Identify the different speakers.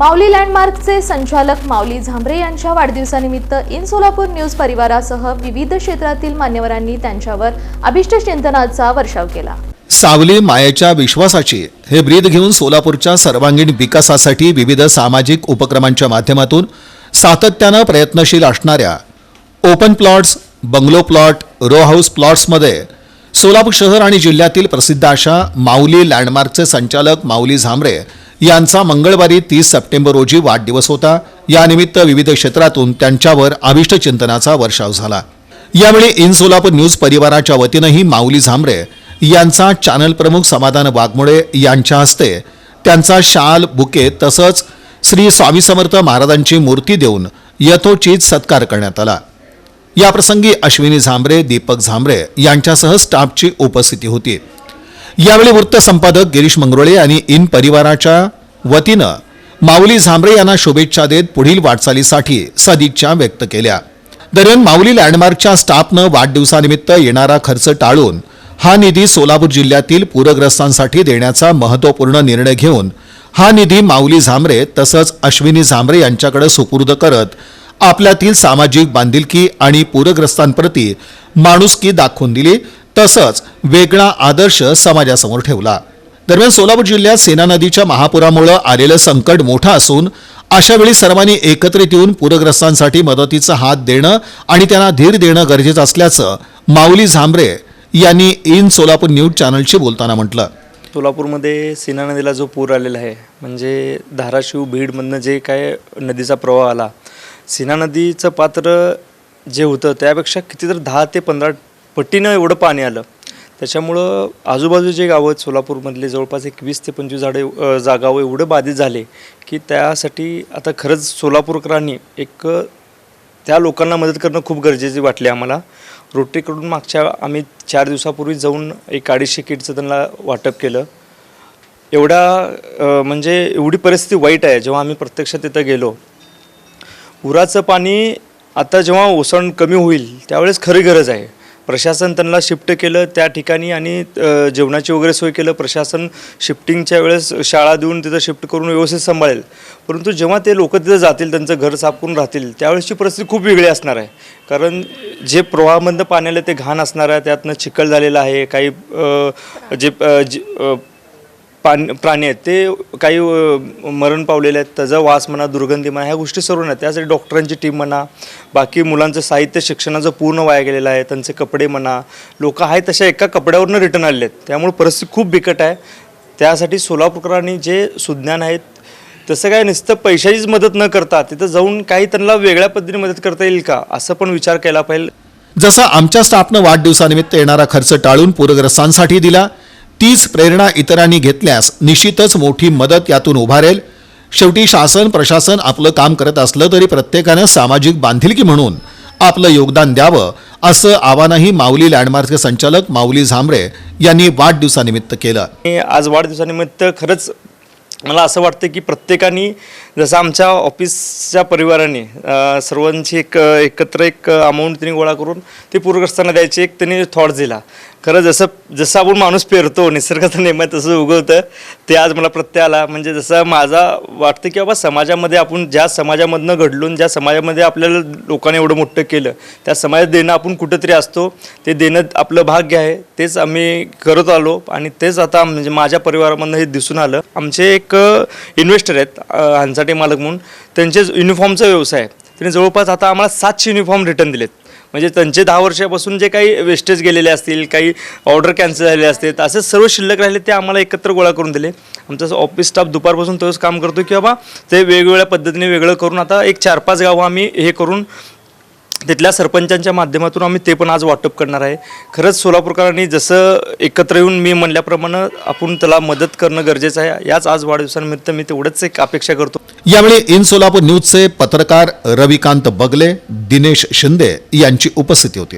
Speaker 1: माऊली लँडमार्कचे संचालक माऊली झांबरे यांच्या वाढदिवसानिमित्त इन सोलापूर न्यूज परिवारासह विविध क्षेत्रातील मान्यवरांनी त्यांच्यावर अभिष्ट चिंतनाचा वर्षाव केला.
Speaker 2: सावली मायेच्या विश्वासाची हे ब्रीद घेऊन सोलापूरच्या सर्वांगीण विकासासाठी विविध सामाजिक उपक्रमांच्या माध्यमातून सातत्यानं प्रयत्नशील असणाऱ्या open plots bungalow plot row house प्लॉट्समध्ये Solapur शहर आणि जिल्ह्यातील प्रसिद्ध अशा माऊली लँडमार्कचे संचालक माऊली झांबरे यांचा मंगळवारी तीस सप्टेंबर रोजी वाढदिवस होता. यानिमित्त विविध क्षेत्रातून त्यांच्यावर आविष्ट चिंतनाचा वर्षाव झाला. यावेळी इन सोलापूर न्यूज परिवाराच्या वतीनंही माऊली झांबरे यांचा चॅनल प्रमुख समाधान वाघमोळे यांच्या हस्ते त्यांचा शाल बुके तसंच श्री स्वामी समर्थ महाराजांची मूर्ती देऊन यथोचित सत्कार करण्यात आला. याप्रसंगी अश्विनी झांबरे दीपक झांबरे यांच्यासह स्टाफची उपस्थिती होती. यावेळी वृत्त संपादक गिरीश मंगरोळे यांनी इन परिवाराच्या वतीनं माऊली झांबरे यांना शुभेच्छा देत पुढील वाटचालीसाठी सदिच्छा व्यक्त केल्या. दरम्यान माऊली लँडमार्कच्या स्टाफनं वाढदिवसानिमित्त येणारा खर्च टाळून हा निधी सोलापूर जिल्ह्यातील पूरग्रस्तांसाठी देण्याचा महत्त्वपूर्ण निर्णय घेऊन हा निधी माऊली झांबरे तसंच अश्विनी झांबरे यांच्याकडे सुपूर्द करत आपल्यातील सामाजिक बांधिलकी आणि पूरग्रस्तांप्रती माणुसकी दाखवून दिली. तसंच वेगळा आदर्श समाजासमोर ठेवला. दरम्यान सोलापूर जिल्ह्यात सेना नदीच्या महापुरामुळे आलेलं संकट मोठं असून अशावेळी सर्वांनी एकत्रित येऊन पूरग्रस्तांसाठी मदतीचा हात देणं आणि त्यांना धीर देणं गरजेचं असल्याचं माऊली झांबरे यांनी इन सोलापूर न्यूज चॅनलशी बोलताना म्हटलं.
Speaker 3: सोलापूरमध्ये सेना नदीला जो पूर आलेला आहे म्हणजे धाराशिव बीडमधनं जे काय नदीचा प्रवाह आला सेना नदीचं पात्र जे होतं त्यापेक्षा किती तर दहा ते पंधरा पट्टीनं एवढं पाणी आलं. त्याच्यामुळं आजूबाजूचे गावं आहेत सोलापूरमधले जवळपास एक वीस ते पंचवीस झाडे अ, जागावं एवढं बाधित झाले की त्यासाठी आता खरंच सोलापूरकरांनी एक त्या लोकांना मदत करणं खूप गरजेचे वाटले आम्हाला. रोटरीकडून मागच्या आम्ही चार दिवसापूर्वी जाऊन एक अडीचशे किटचं त्यांना वाटप केलं. एवढा म्हणजे एवढी परिस्थिती वाईट आहे. जेव्हा आम्ही प्रत्यक्ष तिथं गेलो पुराचं पाणी आता जेव्हा ओसण कमी होईल त्यावेळेस खरी गरज आहे. प्रशासन त्यांना शिफ्ट केलं त्या ठिकाणी आणि जेवणाची वगैरे सोय केलं. प्रशासन शिफ्टिंगच्या वेळेस शाळा देऊन तिथं शिफ्ट करून व्यवस्थित सांभाळेल. परंतु जेव्हा ते लोक तिथं जातील त्यांचं घर साफ करून राहतील त्यावेळेसची परिस्थिती खूप वेगळी असणार आहे. कारण जे प्रवाहामधनं पाण्याला ते घाण असणार आहे त्यातनं चिखल झालेलं आहे काही जे जे पान प्राणी आहेत. ते काही मरण पावलेले आहेत. त्याचा वास म्हणा दुर्गंधी म्हणा ह्या गोष्टी सर्व नाही. त्यासाठी डॉक्टरांची टीम म्हणा बाकी मुलांचं साहित्य शिक्षणाचं पूर्ण वाया गेलेलं आहे. त्यांचे कपडे म्हणा लोक आहेत तशा एका कपड्यावरनं रिटर्न आलेले आहेत. त्यामुळे परिस्थिती खूप बिकट आहे. त्यासाठी सोलापूरकरांनी जे सुज्ञान आहेत तसं काय नुसतं पैशाचीच मदत न करता तिथं जाऊन काही त्यांना वेगळ्या पद्धतीने मदत करता येईल का? असं पण विचार केला पाहिजे.
Speaker 2: जसं आमच्या स्टाफनं वाढदिवसानिमित्त येणारा खर्च टाळून पूरग्रस्तांसाठी दिला तीच प्रेरणा इतरांनी घेतल्यास निश्चितच मोठी मदत यातून उभारेल शेवटी शासन प्रशासन आपलं काम करत असलं तरी प्रत्येकानं सामाजिक बांधिलकी म्हणून आपलं योगदान द्यावं असं आवाहनही माऊली लँडमार्कचे संचालक माऊली झांबरे यांनी वाढदिवसानिमित्त केलं.
Speaker 3: आज वाढदिवसानिमित्त खरंच मला असं वाटतं की प्रत्येकाने जसं आमच्या ऑफिसच्या परिवाराने सर्वांची एक एकत्र एक अमाऊंट त्यांनी गोळा करून ते पूरग्रस्तांना द्यायचे एक त्यांनी थॉट दिला. खरं जसं जसं आपण माणूस पेरतो निसर्गाचं नेम आहे तसं उगवतं ते आज मला प्रत्यय आला. म्हणजे जसं माझा वाटतं की बाबा समाजामध्ये आपण ज्या समाजामधनं घडलून ज्या समाजामध्ये आपल्याला लोकांनी एवढं मोठं केलं त्या समाजात देणं आपण कुठंतरी असतो ते देणं आपलं भाग्य आहे तेच आम्ही करत आलो. आणि तेच आता म्हणजे माझ्या परिवारामधनं हे दिसून आलं. आमचे एक इन्व्हेस्टर आहेत अ, मालक म्हणून. त्यांचे युनिफॉर्मचा व्यवसाय आहे. त्यांनी जवळपास आता आम्हाला सातशे युनिफॉर्म रिटर्न दिलेत. म्हणजे त्यांचे दहा वर्षापासून जे काही वेस्टेज गेलेले असतील काही ऑर्डर कॅन्सल झालेले असतील असे सर्व शिल्लक राहिले ते आम्हाला एकत्र गोळा करून दिले. आमचं ऑफिस स्टाफ दुपारपासून तोच काम करतो की बाबा ते वेगवेगळ्या पद्धतीने वेगळं करून आता एक चार पाच गावं आम्ही हे करून तिथल्या सरपंचांच्या माध्यमातून आम्ही ते पण आज वाटप करणार आहे. खरंच सोलापूरकरांनी जसं एकत्र येऊन मी म्हणल्याप्रमाणे आपण त्याला मदत करणं गरजेचं आहे. याच आज वाढदिवसानिमित्त मी तेवढंच एक अपेक्षा करतो.
Speaker 2: यावेळी इन सोलापूर न्यूजचे पत्रकार रविकांत बगले दिनेश शिंदे यांची उपस्थिती होती.